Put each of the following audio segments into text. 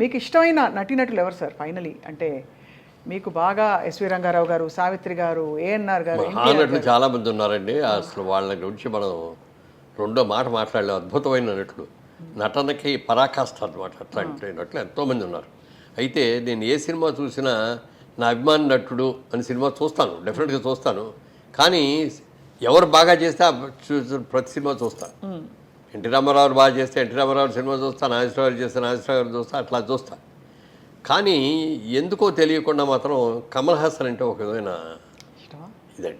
మీకు ఇష్టమైన నటీనటులు ఎవరు సార్ ఫైనలీ? అంటే మీకు బాగా ఎస్వి రంగారావు గారు సావిత్రి గారు ఏఎన్ఆర్ గారు మహానటులు చాలా మంది ఉన్నారండి. అసలు వాళ్ళ గురించి మనం రెండో మాట మాట్లాడలేం. అద్భుతమైన నటులు నటనకి పరాకాష్ట అనమాట అట్లాంటి నటులు ఎంతోమంది ఉన్నారు. అయితే నేను ఏ సినిమా చూసినా నా అభిమాన నటుడు అని సినిమా చూస్తాను. డెఫినెట్గా చూస్తాను. కానీ ఎవరు బాగా చేస్తే ప్రతి సినిమా చూస్తాను. ఎన్టీ రామారావు బాగా చేస్తే ఎన్టీ రామారావు సినిమా చూస్తా నాగేశ్వరరావు గారు చేస్తే నాగేశ్వరరావు గారు చూస్తా అట్లా చూస్తా. కానీ ఎందుకో తెలియకుండా మాత్రం కమల్ హాసన్ అంటే ఒక విధమైన ఇదండి.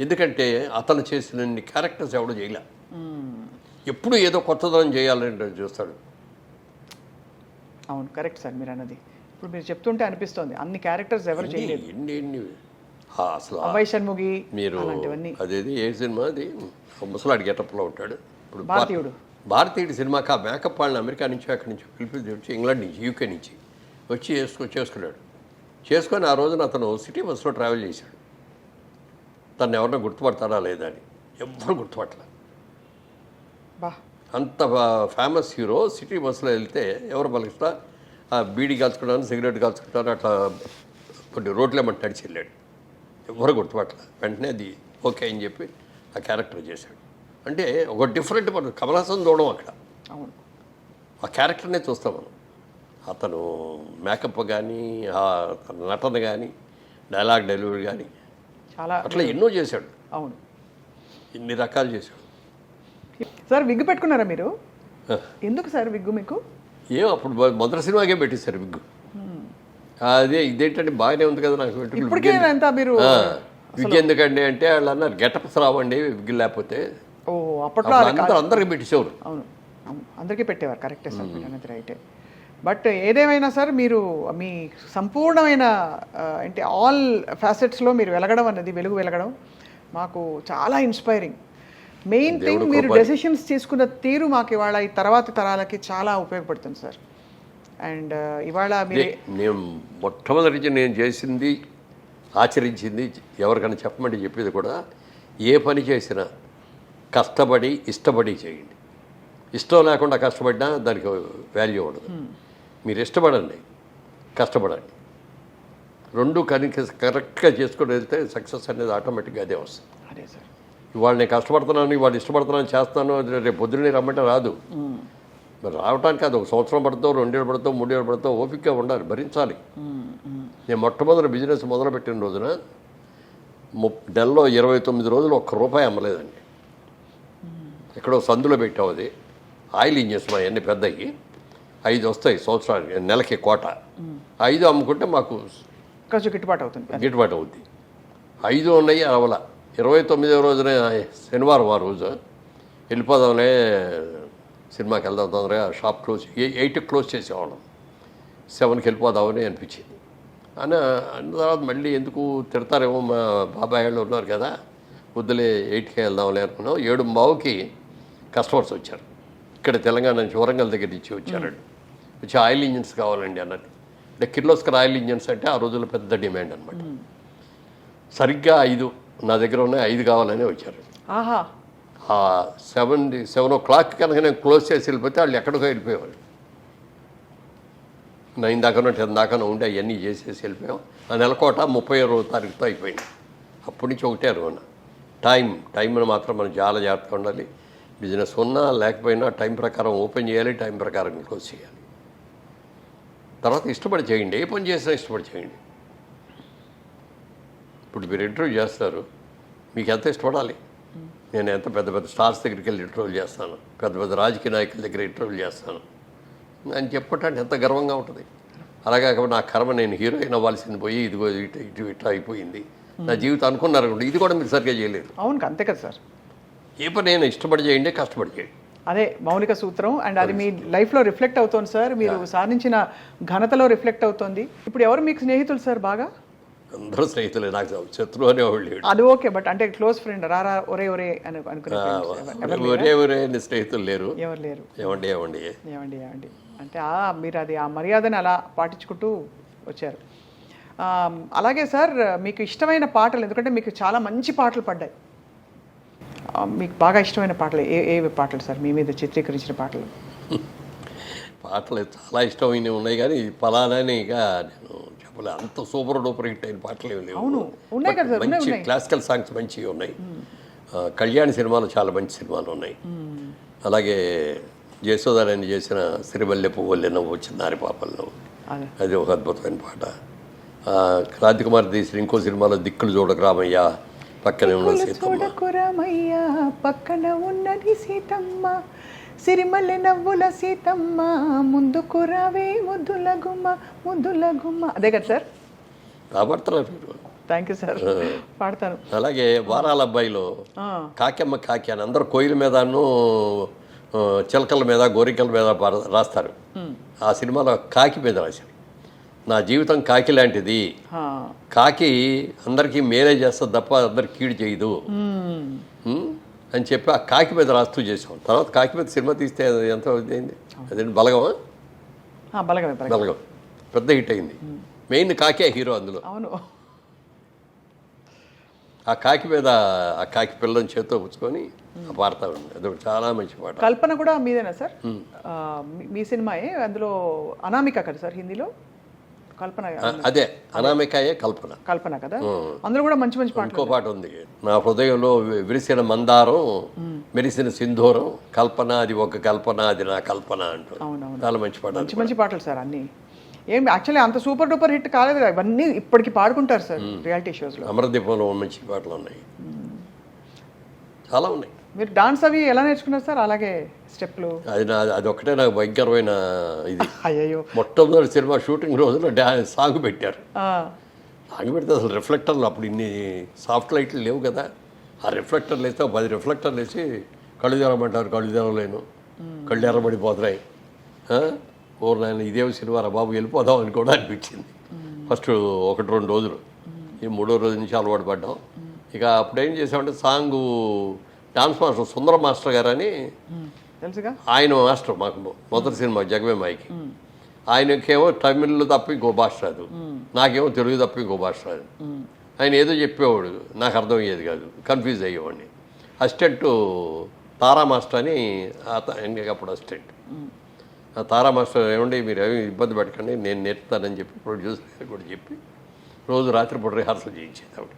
ఎందుకంటే అతను చేసిన క్యారెక్టర్స్ ఎవడో చేయలే. ఎప్పుడు ఏదో కొత్తదనం చేయాలని చూస్తాడు. అవును కరెక్ట్ సార్ మీరు అన్నది. ఇప్పుడు మీరు చెప్తుంటే అనిపిస్తోంది అన్ని క్యారెక్టర్స్ ఎవరు చేయలేదు. ఎన్ని ఎన్ని? ఆ, అసలు అభయ్ షణ్ముగి మీరు అలాంటివన్నీ. అదేది ఏ సినిమా అది? ముసలాడి గెటప్లో ఉంటాడు. ఇప్పుడు భారతీయుడు. భారతీయుడు. సినిమాకి ఆ మేకప్ వాళ్ళని అమెరికా నుంచి అక్కడి నుంచి పిలిపి వచ్చి ఇంగ్లాండ్ నుంచి యూకే నుంచి వచ్చి చేసుకు చేసుకున్నాడు. చేసుకొని ఆ రోజున అతను సిటీ బస్సులో ట్రావెల్ చేశాడు. తను ఎవరినో గుర్తుపడతారా లేదా అని. ఎవ్వరు గుర్తుపట్టలే. అంత ఫేమస్ హీరో సిటీ బస్సులో వెళ్తే ఎవరు పలుకుతా ఆ బీడీ కాల్చుకుంటాను సిగరెట్ కాల్చుకుంటాను అట్లా కొన్ని రోడ్లే మంట నడిచి వెళ్ళాడు. ఎవరు గుర్తుపట్టలే. వెంటనే అది ఓకే అని చెప్పి ఆ క్యారెక్టర్ చేశాడు. అంటే ఒక డిఫరెంట్ మనం కమల్ హాసన్ చూడడం అక్కడ. అవును. ఆ క్యారెక్టర్నే చూస్తాం మనం. అతను మేకప్ కానీ నటన కానీ డైలాగ్ డెలివరీ కానీ చాలా అట్లా ఎన్నో చేశాడు. అవును. ఇన్ని రకాలు చేశాడు. సార్ విగ్గు పెట్టుకున్నారా మీరు? ఎందుకు సార్ విగ్గు మీకు? ఏం అప్పుడు మొదటి సినిమాకే పెట్టేశారు విగ్గు. అదే ఇదేంటంటే బాగానే ఉంది కదా నాకు ఇప్పటికే మీరు విగ్గు ఎందుకండి అంటే వాళ్ళు అన్నారు గెటప్స్ రావండి విగ్గు లేకపోతే అప్పట్లో అందరికి పెట్టేసేవారు. అవును. అవును అందరికీ పెట్టేవారు కరెక్టే సార్ మీరు అన్నది రైటే. బట్ ఏదేమైనా సార్ మీరు మీ సంపూర్ణమైన అంటే ఆల్ ఫ్యాసెట్స్లో మీరు వెలగడం అన్నది వెలుగు వెలగడం మాకు చాలా ఇన్స్పైరింగ్. మెయిన్ థింగ్ మీరు. డెసిషన్స్ తీసుకున్న తీరు మాకు ఇవాళ ఈ తర్వాత తరాలకి చాలా ఉపయోగపడుతుంది సార్. అండ్ ఇవాళ నేను మొట్టమొదటి నేను చేసింది ఆచరించింది ఎవరికైనా చెప్పమంటే చెప్పేది కూడా ఏ పని చేసినా కష్టపడి ఇష్టపడి చేయండి. ఇష్టం లేకుండా కష్టపడినా దానికి వాల్యూ ఉండదు. మీరు ఇష్టపడండి. కష్టపడండి. రెండు కనుక కరెక్ట్గా చేసుకొని వెళ్తే సక్సెస్ అనేది ఆటోమేటిక్గా అదే వస్తుంది. అదే సార్. ఇవాళ నేను కష్టపడుతున్నాను ఇవాళ ఇష్టపడుతున్నాను చేస్తాను రేపు పొద్దున్నే రమ్మంటే రాదు. మరి రావడానికి అది ఒక సంవత్సరం పడుతుందో రెండేళ్ళు పడుతుందో మూడేళ్ళు పడుతుందో ఓపికగా ఉండాలి భరించాలి. నేను మొట్టమొదటి బిజినెస్ మొదలుపెట్టిన రోజున ము నెలలో ఇరవై తొమ్మిది రోజులు ఒక్క రూపాయి అమ్మలేదండి. ఎక్కడో సందులో పెట్టాం అది. ఆయిల్ ఇంజన్స్ మా అన్ని పెద్దవి ఐదు వస్తాయి సంవత్సరానికి నెలకి కోట. ఐదు అమ్ముకుంటే మాకు కొంచెం గిట్టుబాటు అవుతుంది గిట్టుబాటు అవుద్ది. ఐదు ఉన్నాయి అవల ఇరవై తొమ్మిదవ రోజున శనివారం ఆ రోజు వెళ్ళిపోదాంలే సినిమాకి వెళ్దాం తొందరగా షాప్ క్లోజ్ ఎయిట్ క్లోజ్ చేసేవాళ్ళం. సెవెన్కి వెళ్ళిపోదామని అనిపించింది. అని అన్న తర్వాత మళ్ళీ ఎందుకు తిడతారేమో మా బాబాయ్ వాళ్ళు ఉన్నారు కదా వద్దులే ఎయిట్కి వెళ్దాంలే అనుకున్నాం. ఏడు బావుకి కస్టమర్స్ వచ్చారు. ఇక్కడ తెలంగాణ నుంచి వరంగల్ దగ్గర నుంచి వచ్చారండి వచ్చి ఆయిల్ ఇంజిన్స్ కావాలండి అన్నట్టు అంటే కిర్లోస్కర్ ఆయిల్ ఇంజిన్స్ అంటే ఆ రోజుల్లో పెద్ద డిమాండ్ అనమాట సరిగ్గా ఐదు నా దగ్గర ఉన్నాయి ఐదు కావాలని వచ్చారు. సెవెన్ సెవెన్ ఓ క్లాక్ కనుక నేను క్లోజ్ చేసి వెళ్ళిపోతే వాళ్ళు ఎక్కడికో వెళ్ళిపోయేవాళ్ళు. నైన్ దాకానో టెన్ దాకానో ఉండి అవన్నీ చేసేసి వెళ్ళిపోయాం. ఆ నెలకోట ముప్పై ఇరవై తారీఖుతో అయిపోయింది. అప్పటి నుంచి ఒకటే అనుకున్న టైం టైంని మాత్రం మనం చాలా జాగ్రత్తగా ఉండాలి. బిజినెస్ ఉన్నా లేకపోయినా టైం ప్రకారం ఓపెన్ చేయాలి టైం ప్రకారం క్లోజ్ చేయాలి. తర్వాత ఇష్టపడి చేయండి ఏ పని చేసినా ఇష్టపడి చేయండి. ఇప్పుడు మీరు ఇంటర్వ్యూ చేస్తారు మీకు ఎంత ఇష్టపడాలి? నేను ఎంత పెద్ద పెద్ద స్టార్స్ దగ్గరికి వెళ్ళి ఇంటర్వ్యూ చేస్తాను పెద్ద పెద్ద రాజకీయ నాయకుల దగ్గర ఇంటర్వ్యూ చేస్తాను. అని చెప్పటానికి ఎంత గర్వంగా ఉంటుంది. అలాగే నా కర్మ నేను హీరోయిన్ అవ్వాల్సింది పోయి ఇదిగో ఇటు ఇటు ఇటు అయిపోయింది. నా జీవితం అనుకున్నారు ఇది కూడా మీరు సరిగ్గా చేయలేరు అవును అంతే కదా సార్. ఏ పని అయినా ఇష్టపడి చేయండి కష్టపడి చేయండి. అదే మౌలిక సూత్రం. అండ్ అది మీ లైఫ్లో రిఫ్లెక్ట్ అవుతోంది సార్. మీరు సాధించిన ఘనతలో రిఫ్లెక్ట్ అవుతోంది. ఇప్పుడు ఎవరు మీకు స్నేహితులు సార్ బాగా? అందరూ స్నేహితులే. నాకు శత్రువు అనేవాళ్ళు లేడు. అది ఓకే బట్ అంటే క్లోజ్ ఫ్రెండ్ రారా ఒరే ఒరే అని అనుకునే friends ఎవ- ఎవరు ఒరే ఒరే అని స్నేహితులు లేరు. ఎవరు లేరు? ఏమండి ఏమండి? ఏమండి ఏమండి? అంటే ఆ మీరు అది ఆ మర్యాదని అలా పాటించుకుంటూ వచ్చారు. అలాగే సార్ మీకు ఇష్టమైన పాటలు ఎందుకంటే మీకు చాలా మంచి పాటలు పడ్డాయి. మీకు బాగా ఇష్టమైన పాటలు ఏ ఏ పాటలు సార్? మీ మీద చిత్రీకరించిన పాటలు. పాటలు చాలా ఇష్టమైనవి ఉన్నాయి కానీ పలానాని ఇక నేను చెప్పలే అంత సూపర్ డూపర్ హిట్ అయిన పాటలు ఏమి లేవు. మంచి. క్లాసికల్ సాంగ్స్ మంచివి ఉన్నాయి. కళ్యాణ్ సినిమాలు చాలా మంచి సినిమాలు ఉన్నాయి. అలాగే జయసోదారాయణ చేసిన సిరివల్లె పువ్వుల్లె నవ్వు వచ్చిన నారి పాపల్లో. అదే. ఒక అద్భుతమైన పాట. కుమార్ తీసిన ఇంకో సినిమాలో దిక్కులు చూడక రామయ్య. పక్కనే ఉన్న చూడకురమయ్య పక్కన ఉన్నది సీతమ్మ. సిరిమల్లె నవ్వుల సీతమ్మ ముందుకు రావే ముద్దుల గుమ్మ ముద్దుల గుమ్మ అదే కదా సార్? మీరు? థ్యాంక్ యూ సార్ పాడతాను. అలాగే వారాల అబ్బాయిలో కాకెమ్మ కాకి అని అందరూ కోయిల మీదను చిలకల మీద గోరికల మీద రాస్తారు. ఆ సినిమాలో కాకి మీద రాశారు. నా జీవితం కాకి లాంటిది. కాకి అందరికీ మేలే చేస్తుంది తప్ప అందరికి కీడు చేయదు. అని చెప్పి ఆ కాకి మీద రాస్తూ చేసాం తర్వాత కాకి మీద సినిమా తీస్తే అది ఎంత అయింది అదేంటి బలగమా? ఆ, బలగమే బలగం. పెద్ద హిట్ అయింది. మెయిన్ కాకే హీరో అందులో. అవును. ఆ కాకి మీద ఆ కాకి పిల్లని చేత్తో పుచ్చుకొని ఆ పాడతా ఉంది. అదొకటి చాలా మంచి పాట. కల్పన కూడా మీదేనా సార్? మీ సినిమాయే? అందులో అనామిక కదా సార్ హిందీలో? కల్పన అదే అనామికాయే కల్పన. కల్పన కదా? అందులో కూడా మంచి మంచి పాటలు ఇంకో పాట ఉంది. నా హృదయంలో విరిసిన మందారం మెరిసిన సింధూరం కల్పన అది ఒక కల్పన అది నా కల్పన అంటూ. చాలా మంచి పాట మంచి మంచి పాటలు సార్ అన్నీ. ఏం యాక్చువల్లీ అంత సూపర్ డూపర్ హిట్ కాలేదు కదా, ఇవన్నీ ఇప్పటికి పాడుకుంటారు సార్ రియాలిటీ షోస్లో. అమరదీపంలో మంచి పాటలు ఉన్నాయి. చాలా ఉన్నాయి. మీరు డాన్స్ అవి ఎలా నేర్చుకున్నారు సార్? అలాగే స్టెప్లు అది నా అది ఒక్కటే నాకు భయంకరమైన ఇది. అయ్యయ్యో. మొట్టమొదటి సినిమా షూటింగ్ రోజున డా సాంగ్ పెట్టారు. సాంగ్ పెడితే అసలు రిఫ్లెక్టర్లు అప్పుడు ఇన్ని సాఫ్ట్ లైట్లు లేవు కదా. ఆ రిఫ్లెక్టర్లు వేస్తే పది రిఫ్లెక్టర్లు వేసి కళ్ళు తెరమంటారు కళ్ళు తెరవలేను. కళ్ళు ఎర్రబడిపోతున్నాయి. ఆ? ఓ నాయన ఇదే సినిమా రా బాబు వెళ్ళిపోదాం అని కూడా అనిపించింది. ఫస్ట్ ఒకటి రెండు రోజులు. ఈ మూడో రోజు నుంచి అలవాటు పడ్డాం. ఇక అప్పుడు ఏం చేసామంటే song dance master Sundara master గారు అని ఆయన మాస్టర్ మాకు మొదటి సినిమా జగమే మాయకి ఆయనకేమో తమిళ్ తప్ప ఇంకో భాష రాదు. నాకేమో తెలుగు తప్ప ఇంకో భాష రాదు. ఆయన ఏదో చెప్పేవాడు నాకు అర్థమయ్యేది కాదు. కన్ఫ్యూజ్ అయ్యేవాడిని. అసిస్టెంట్ తారా మాస్టర్ అని అప్పుడు అసిస్టెంట్. ఆ తారా మాస్టర్ ఏమండి మీరు ఏమి ఇబ్బంది పెట్టకండి నేను నేర్పుతానని చెప్పి ప్రొడ్యూసర్ కూడా చెప్పి రోజు రాత్రిపూట రిహార్సల్ చేయించేది ఆవిడ.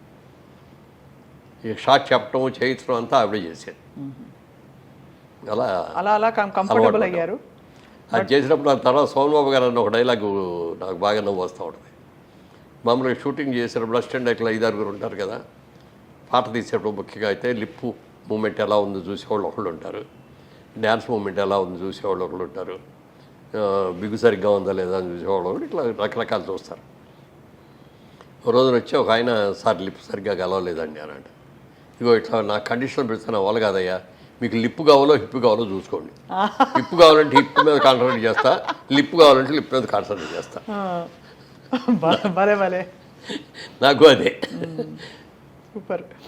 ఈ షార్ట్ చెప్పడం చేయించడం అంతా ఆవిడ చేసేది. అలా అలా అలా కంఫర్టబుల్ అయ్యారు. అది చేసినప్పుడు ఆ తర్వాత సోమబాబు గారు అన్న ఒక డైలాగు నాకు బాగా నవ్వు వస్తూ ఉంటుంది. మామూలుగా షూటింగ్ చేసేటప్పుడు అసిస్టెంట్ అట్లా ఐదారుగురు ఉంటారు కదా పాట తీసేటప్పుడు ముఖ్యంగా అయితే లిప్పు మూమెంట్ ఎలా ఉందో చూసేవాళ్ళు ఒకళ్ళు ఉంటారు. డ్యాన్స్ మూమెంట్ ఎలా ఉందో చూసేవాళ్ళు ఒకళ్ళు ఉంటారు. బిగు సరిగ్గా ఉందా లేదా అని చూసేవాళ్ళు ఇట్లా రకరకాలు చూస్తారు. రోజున వచ్చి ఒక ఆయన సార్ లిప్ సరిగ్గా కలవలేదండి అని అంటే ఇగో ఇట్లా నా కండిషన్ పెడుతున్న వాళ్ళు కాదయ్యా. మీకు లిప్ కావాలో హిప్ కావాలో చూసుకోండి. హిప్ కావాలంటే హిప్ మీద కాన్సన్ట్రేట్ చేస్తా లిప్ కావాలంటే లిప్ మీద కాన్సన్ట్రేట్ చేస్తా. భలే భలే. నాకు అదే. సూపర్.